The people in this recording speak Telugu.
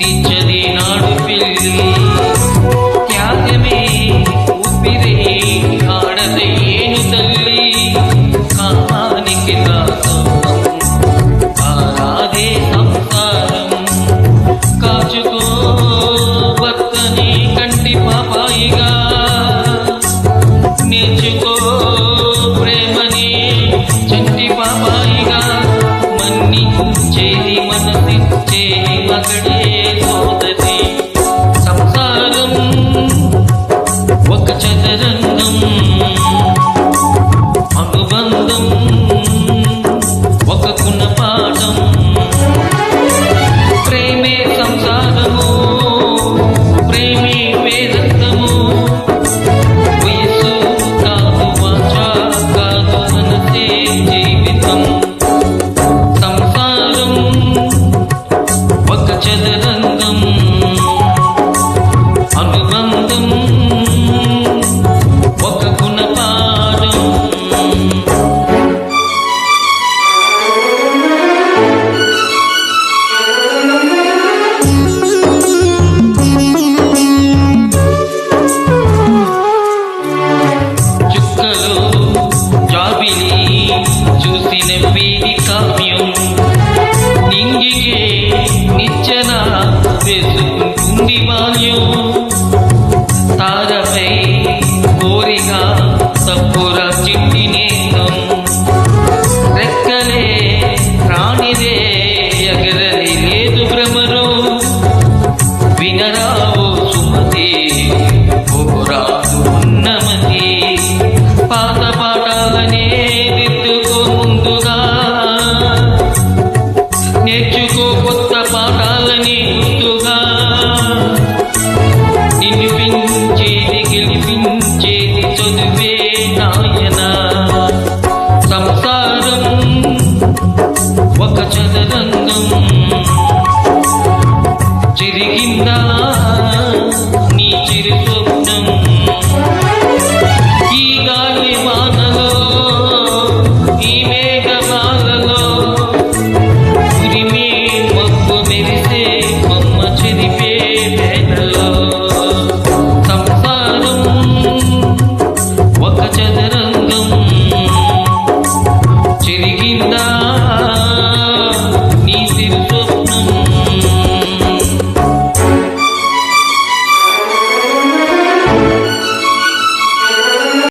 పుట్టించది నాడు పిల్లి. త్యాగమే ఉపిరే ఆడదేను తల్లి. కామానికి ఆరాధే సంసారం. కాచుకో భర్తని కంటి పాపాయిగా. నేర్చుకో ప్రేమని చంటి పాపాయిగా. మన్నించేది మనసిచ్చేది మగడి పాఠం ఒక గుణ పాఠం. ప్రేమే సంసారము ప్రేమే వేదము వయస్సు కాదు వాచ కాదు మనసే జీవితం. సంసారం ఒక చదర ದೇವಿ ಕಾವ್ಯಂ ನಿಂಗಿಗೆ ನಿಚ್ಚನ వెతుకు కుంది బాల్యం తారపై కోరిక తప్పుర చిట్టి నేత్రం రెక్కలే ప్రాణిదే ఎగరని లేదు భ్రమరు వినరా నెత్తుగా నిన్ను పెంచేది గెలిపించేది చదువే